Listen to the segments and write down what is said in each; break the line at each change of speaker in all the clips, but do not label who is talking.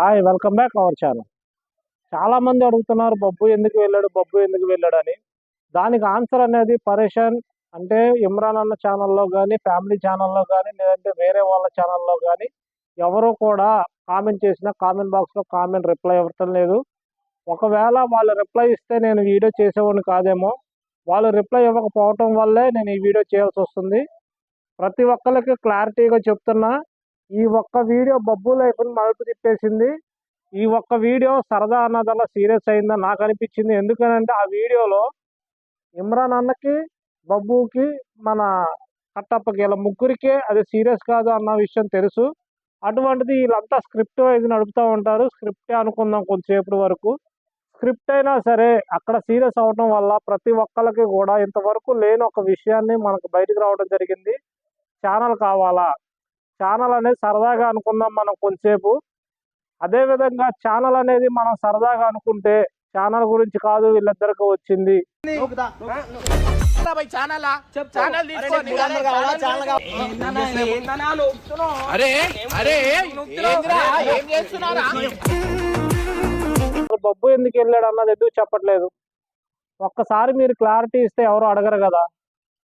Hi welcome back our channel చాలామంది అడుగుతున్నారు బొబ్బు ఎందుకు వెళ్ళాడు బొబ్బు ఎందుకు వెళ్ళాడు అని దానికి ఆన్సర్ అనేది పరేషాన్ అంటే ఇమ్రాన్ అన్న ఛానల్లో కానీ ఫ్యామిలీ ఛానల్లో కానీ లేదంటే వేరే వాళ్ళ ఛానల్లో కానీ ఎవరు కూడా కామెంట్ చేసిన కామెంట్ బాక్స్లో కామెంట్ రిప్లై ఇవ్వటం లేదు. ఒకవేళ వాళ్ళు రిప్లై ఇస్తే నేను వీడియో చేసేవాడిని కాదేమో. వాళ్ళు రిప్లై ఇవ్వకపోవటం వల్లే నేను ఈ వీడియో చేయాల్సి వస్తుంది. ప్రతి ఒక్కరికి క్లారిటీగా చెప్తున్నా. ఈ ఒక్క వీడియో బబ్బు లైఫ్ని మలుపు తిప్పేసింది. ఈ ఒక్క వీడియో సరదా అన్నదల్లా సీరియస్ అయిందని నాకు అనిపించింది. ఎందుకనంటే ఆ వీడియోలో ఇమ్రాన్ అన్నకి బబ్బుకి మన కట్టప్పకి ఇలా ముగ్గురికే అది సీరియస్ కాదు అన్న విషయం తెలుసు. అటువంటిది వీళ్ళంతా స్క్రిప్ట్ వైజ్ నడుపుతూ ఉంటారు. స్క్రిప్టే అనుకుందాం కొంతసేపటి వరకు. స్క్రిప్ట్ అయినా సరే అక్కడ సీరియస్ అవడం వల్ల ప్రతి ఒక్కరికి కూడా ఇంతవరకు లేని ఒక విషయాన్ని మనకు బయటకు రావడం జరిగింది. ఛానల్ కావాలా? ఛానల్ అనేది సరదాగా అనుకుందాం మనం కొంతసేపు. అదే విధంగా ఛానల్ అనేది మనం సరదాగా అనుకుంటే ఛానల్ గురించి కాదు వీళ్ళిద్దరికి వచ్చింది. బొబ్బు ఎందుకు వెళ్ళాడు అన్నది ఎందుకు చెప్పట్లేదు? ఒక్కసారి మీరు క్లారిటీ ఇస్తే ఎవరు అడగరు కదా.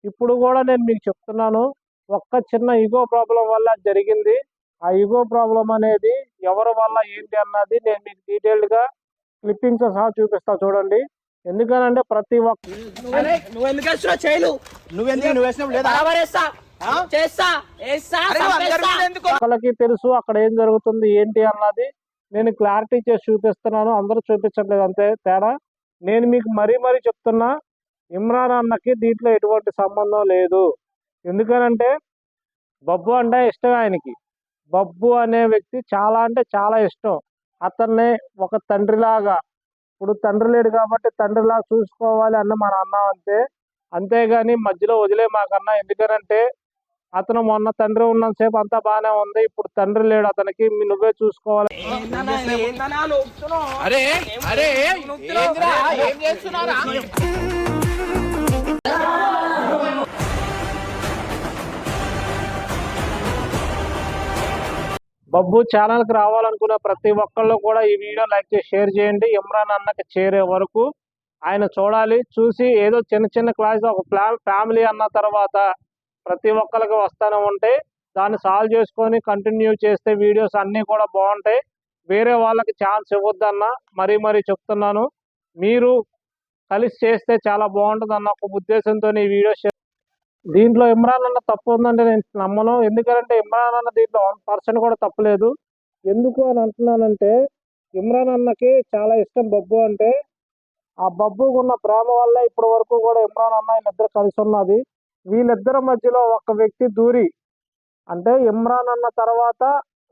ఇప్పుడు కూడా నేను మీకు చెప్తున్నాను ఒక్క చిన్న ఈగో ప్రాబ్లం వల్ల జరిగింది. ఆ ఈగో ప్రాబ్లం అనేది ఎవరి వల్ల ఏంటి అన్నది నేను మీకు డీటెయిల్డ్గా క్లిప్పింగ్స్ సహా చూపిస్తా చూడండి. ఎందుకనంటే ప్రతి ఒక్క
నువ్వు ఎందుకు వేస్తున్నావు? చేయలు
నువ్వెందుకు నువ్వు వేసినప్పుడు లేదా?
బరాబర్ వేస్తా చేస్తా. వేస్తా. చంపేస్తా.
ఒక్కళ్ళకి తెలుసు అక్కడ ఏం జరుగుతుంది ఏంటి అన్నది. నేను క్లారిటీ చేసి చూపిస్తున్నాను. అందరూ చూపించట్లేదు అంతే తేడా. నేను మీకు మరీ మరీ చెప్తున్నా ఇమ్రాన్ అన్నకి దీంట్లో ఎటువంటి సంబంధం లేదు. ఎందుకనంటే బబ్బు అంటే ఇష్టం ఆయనకి. బబ్బు అనే వ్యక్తి చాలా అంటే చాలా ఇష్టం. అతన్ని ఒక తండ్రిలాగా ఇప్పుడు తండ్రి లేడు కాబట్టి తండ్రిలాగా చూసుకోవాలి అన్న మన అన్నాం అంతే అంతేగాని మధ్యలో వదిలే మాకన్నా. ఎందుకనంటే అతను మొన్న తండ్రి ఉన్నంతసేపు అంతా బాగానే ఉంది. ఇప్పుడు తండ్రి లేడు అతనికి మీ నువ్వే చూసుకోవాలి?
అరే అరే?
ఏం చేస్తున్నారా?
బబ్బు ఛానల్కి రావాలనుకునే ప్రతి ఒక్కళ్ళు కూడా ఈ వీడియో లైక్ చేసి షేర్ చేయండి. ఇమ్రాన్ అన్నకి చేరే వరకు ఆయన చూడాలి. చూసి ఏదో చిన్న చిన్న క్లాస్ ఒక ఫ్యామిలీ అన్న తర్వాత ప్రతి ఒక్కరికి వస్తానే ఉంటాయి దాన్ని సాల్వ్ చేసుకొని కంటిన్యూ చేస్తే వీడియోస్ అన్నీ కూడా బాగుంటాయి. వేరే వాళ్ళకి ఛాన్స్ ఇవ్వద్దన్న మరీ మరీ చెప్తున్నాను. మీరు కలిసి చేస్తే చాలా బాగుంటుంది అన్న ఒక ఉద్దేశంతో ఈ వీడియో దీంట్లో ఇమ్రాన్ అన్న తప్పు ఉందంటే నేను నమ్మను. ఎందుకంటే ఇమ్రాన్ అన్న దీంట్లో వన్ పర్సెంట్ కూడా తప్పలేదు ఎందుకు అని అంటున్నానంటే ఇమ్రాన్ అన్నకి చాలా ఇష్టం బబ్బు అంటే ఆ బబ్బుకు ఉన్న ప్రేమ వల్ల ఇప్పటి వరకు కూడా ఇమ్రాన్ అన్న వీళ్ళిద్దరు కలిసి ఉన్నది. వీళ్ళిద్దరి మధ్యలో ఒక వ్యక్తి దూరి అంటే ఇమ్రాన్ అన్న తర్వాత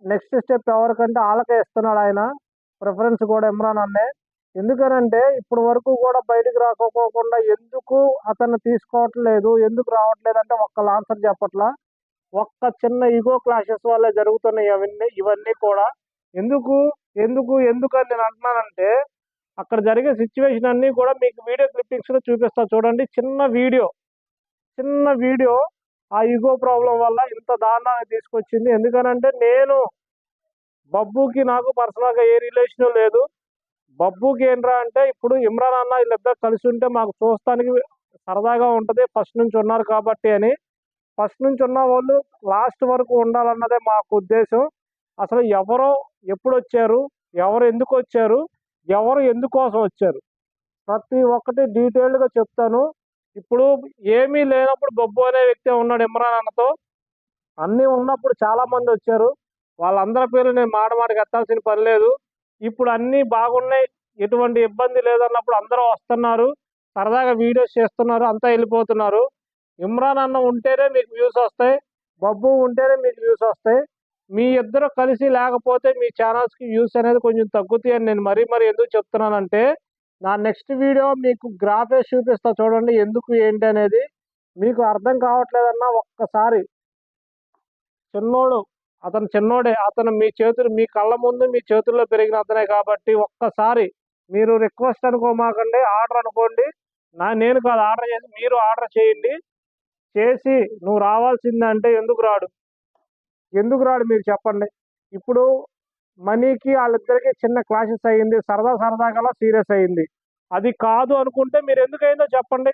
నెక్స్ట్ స్టెప్ ఎవరికంటే వాళ్ళకే ఇస్తున్నాడు ఆయన. ప్రిఫరెన్స్ కూడా ఇమ్రాన్ అన్నే. ఎందుకనంటే ఇప్పటి వరకు కూడా బయటికి రాకపోకుండా ఎందుకు అతను తీసుకోవట్లేదు ఎందుకు రావట్లేదు అంటే ఒక్క ఆన్సర్ చెప్పట్లా. ఒక్క చిన్న ఈగో క్లాషెస్ వల్ల జరుగుతున్నాయి అవన్నీ ఇవన్నీ కూడా. ఎందుకు ఎందుకు ఎందుకు అని నేను అంటున్నానంటే అక్కడ జరిగే సిచ్యువేషన్ అన్నీ కూడా మీకు వీడియో క్లిప్పింగ్స్లో చూపిస్తాను చూపిస్తా. చూడండి చిన్న వీడియో చిన్న వీడియో ఆ ఈగో ప్రాబ్లం వల్ల ఇంత దారుణాన్ని తీసుకొచ్చింది. ఎందుకనంటే నేను బబ్బుకి నాకు పర్సనల్గా ఏ రిలేషన్ లేదు. బబ్బుకి ఏంట్రా అంటే ఇప్పుడు ఇమ్రాన్ అన్న వీళ్ళిద్దరు కలిసి ఉంటే మాకు చూస్తానికి సరదాగా ఉంటుంది. ఫస్ట్ నుంచి ఉన్నారు కాబట్టి అని. ఫస్ట్ నుంచి ఉన్న వాళ్ళు లాస్ట్ వరకు ఉండాలన్నదే మాకు ఉద్దేశం. అసలు ఎవరో ఎప్పుడు వచ్చారు? ఎవరు ఎందుకు వచ్చారు? ఎవరు ఎందుకోసం వచ్చారు? ప్రతి ఒక్కటి డీటెయిల్డ్గా చెప్తాను. ఇప్పుడు ఏమీ లేనప్పుడు బొబ్బు అనే వ్యక్తి ఉన్నాడు ఇమ్రాన్ అన్నతో. అన్నీ ఉన్నప్పుడు చాలా మంది వచ్చారు. వాళ్ళందరి పేర్లు నేను మాట మాటకి ఎత్తాల్సిన పని లేదు. ఇప్పుడు అన్నీ బాగున్నాయి. ఎటువంటి ఇబ్బంది లేదన్నప్పుడు అందరూ వస్తున్నారు. సరదాగా వీడియోస్ చేస్తున్నారు. అంతా వెళ్ళిపోతున్నారు. ఇమ్రాన్ అన్న ఉంటేనే మీకు వ్యూస్ వస్తాయి. బబ్బు ఉంటేనే మీకు వ్యూస్ వస్తాయి. మీ ఇద్దరు కలిసి లేకపోతే మీ ఛానల్స్కి వ్యూస్ అనేది కొంచెం తగ్గుతాయి అని నేను మరీ మరీ ఎందుకు చెప్తున్నానంటే నా నెక్స్ట్ వీడియో మీకు గ్రాఫేస్ చూపిస్తా చూడండి ఎందుకు ఏంటి అనేది మీకు అర్థం కావట్లేదన్నా ఒక్కసారి చిన్నోడు అతను చిన్నోడే అతను మీ చేతులు మీ కళ్ళ ముందు మీ చేతుల్లో పెరిగిన అతనే కాబట్టి ఒక్కసారి మీరు రిక్వెస్ట్ అనుకోమాకండి ఆర్డర్ అనుకోండి. నా నేను కాదు ఆర్డర్ చేసి మీరు ఆర్డర్ చేయండి. చేసి నువ్వు రావాల్సిందంటే అంటే ఎందుకు రాడు? ఎందుకు రాడు మీరు చెప్పండి. ఇప్పుడు మనీకి వాళ్ళిద్దరికి చిన్న క్లాషెస్ అయ్యింది సరదా సరదాగా సీరియస్ అయ్యింది అది కాదు అనుకుంటే మీరు ఎందుకు అయిందో చెప్పండి.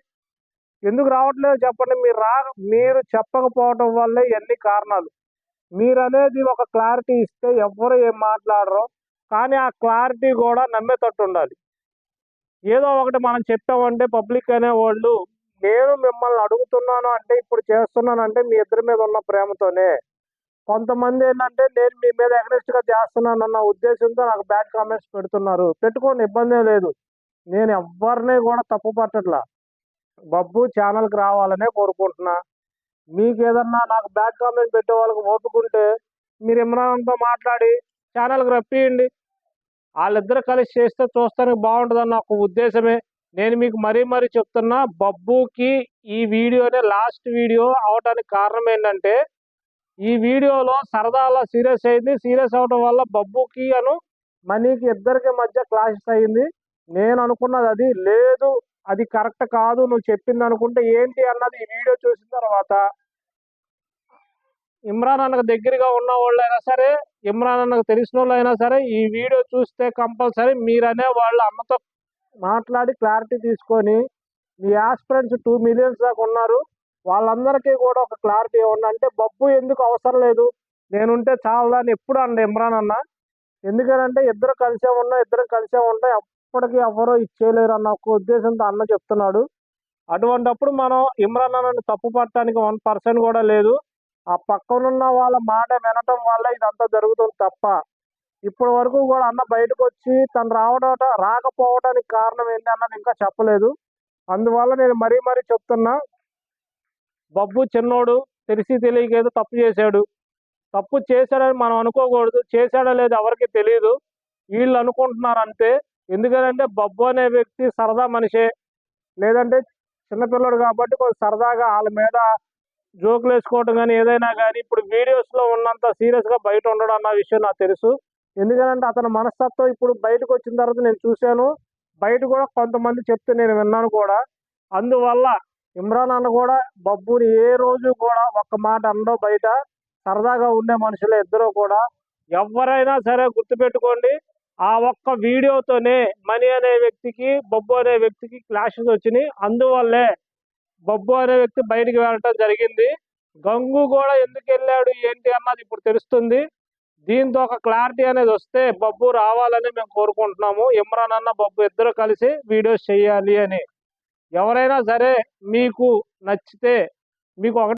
ఎందుకు రావట్లేదో చెప్పండి. మీరు రా మీరు చెప్పకపోవటం వల్లే ఎన్ని కారణాలు. మీరు అనేది ఒక క్లారిటీ ఇస్తే ఎవ్వరు ఏం మాట్లాడరు కానీ ఆ క్లారిటీ కూడా నమ్మేటట్టు ఉండాలి ఏదో ఒకటి మనం చెప్పామంటే పబ్లిక్ అనేవాళ్ళు నేను మిమ్మల్ని అడుగుతున్నాను అంటే ఇప్పుడు చేస్తున్నాను అంటే మీ ఇద్దరి మీద ఉన్న ప్రేమతోనే. కొంతమంది ఏంటంటే నేను మీ మీద అగ్నెస్ట్గా గా చేస్తున్నాను అన్న ఉద్దేశంతో నాకు బ్యాడ్ కామెంట్స్ పెడుతున్నారు. పెట్టుకోని ఇబ్బంది లేదు. నేను ఎవరిని కూడా తప్పు పట్టట్లా బబ్బు ఛానల్కి రావాలనే కోరుకుంటున్నా. మీకు ఏదన్నా నాకు బ్యాడ్ కామెంట్ పెట్టే వాళ్ళకి ఓపుకుంటే మీరు ఇమ్రాన్తో మాట్లాడి ఛానల్కి రప్పియండి. వాళ్ళిద్దరు కలిసి చేస్తే చూస్తానికి బాగుంటుందన్న ఒక ఉద్దేశమే. నేను మీకు మరీ మరీ చెప్తున్నా బబ్బుకి ఈ వీడియోనే లాస్ట్ వీడియో అవడానికి కారణం ఏంటంటే ఈ వీడియోలో సరదాలో సీరియస్ అయింది. సీరియస్ అవడం వల్ల బబ్బుకి అను మనీకి ఇద్దరికి మధ్య క్లాషెస్ అయింది. నేను అనుకున్నది అది లేదు. అది కరెక్ట్ కాదు నువ్వు చెప్పింది అనుకుంటే ఏంటి అన్నది ఈ వీడియో చూసిన తర్వాత ఇమ్రాన్ అన్నకు దగ్గరగా ఉన్న వాళ్ళైనా సరే ఇమ్రాన్ అన్నకు తెలిసిన వాళ్ళు అయినా సరే ఈ వీడియో చూస్తే కంపల్సరీ మీరనే వాళ్ళు అన్నతో మాట్లాడి క్లారిటీ తీసుకొని మీ ఆస్పిరెంట్స్ టూ మిలియన్స్ దాకా ఉన్నారు. వాళ్ళందరికీ కూడా ఒక క్లారిటీ ఇవ్వండి. అంటే బబ్బు ఎందుకు అవసరం లేదు? నేనుంటే చాలా ఎప్పుడు అండి ఇమ్రాన్ అన్న. ఎందుకనంటే ఇద్దరు కలిసే ఉన్నా ఇద్దరు కలిసే ఉంటాయి ఇప్పటికీ ఎవరో ఇచ్చేయలేరు అన్న ఒక ఉద్దేశంతో అన్న చెప్తున్నాడు. అటువంటప్పుడు మనం ఇమ్రాన్ అన్నను తప్పు పట్టడానికి వన్ పర్సెంట్ కూడా లేదు. ఆ పక్కనున్న వాళ్ళ మాట వినటం వల్ల ఇదంతా జరుగుతుంది తప్ప. ఇప్పటి వరకు కూడా అన్న బయటకు వచ్చి తను రావడం రాకపోవడానికి కారణం ఏంటి అన్నది ఇంకా చెప్పలేదు. అందువల్ల నేను మరీ మరీ చెప్తున్నా బబ్బు చిన్నోడు తెలిసి తెలియకేదో తప్పు చేశాడు. తప్పు చేశాడని మనం అనుకోకూడదు. చేశాడో లేదు ఎవరికి తెలియదు వీళ్ళు అనుకుంటున్నారు అంతే ఎందుకంటే బబ్బు అనే వ్యక్తి సరదా మనిషే. లేదంటే చిన్నపిల్లడు కాబట్టి కొంచెం సరదాగా వాళ్ళ మీద జోకులు వేసుకోవటం కానీ ఏదైనా కానీ ఇప్పుడు వీడియోస్లో ఉన్నంత సీరియస్గా బయట ఉండడం అన్న విషయం నాకు తెలుసు. ఎందుకంటే అతని మనస్తత్వం ఇప్పుడు బయటకు వచ్చిన తర్వాత నేను చూశాను. బయట కూడా కొంతమంది చెప్తే నేను విన్నాను కూడా. అందువల్ల ఇమ్రాన్ అన్న కూడా బబ్బుని ఏ రోజు కూడా ఒక్క మాట అనడం బయట సరదాగా ఉండే మనుషులు ఇద్దరు కూడా. ఎవరైనా సరే గుర్తుపెట్టుకోండి. ఆ ఒక్క వీడియోతోనే మనీ అనే వ్యక్తికి బొబ్బు అనే వ్యక్తికి క్లాషెస్ వచ్చినాయి. అందువల్లే బొబ్బు అనే వ్యక్తి బయటికి వెళ్ళటం జరిగింది. గంగు కూడా ఎందుకు వెళ్ళాడు ఏంటి అన్నది ఇప్పుడు తెలుస్తుంది. దీంతో ఒక క్లారిటీ అనేది వస్తే బొబ్బు రావాలని మేము కోరుకుంటున్నాము. ఇమ్రాన్ అన్న బొబ్బు ఇద్దరు కలిసి వీడియోస్ చేయాలి అని. ఎవరైనా సరే మీకు నచ్చితే మీకు ఒకటి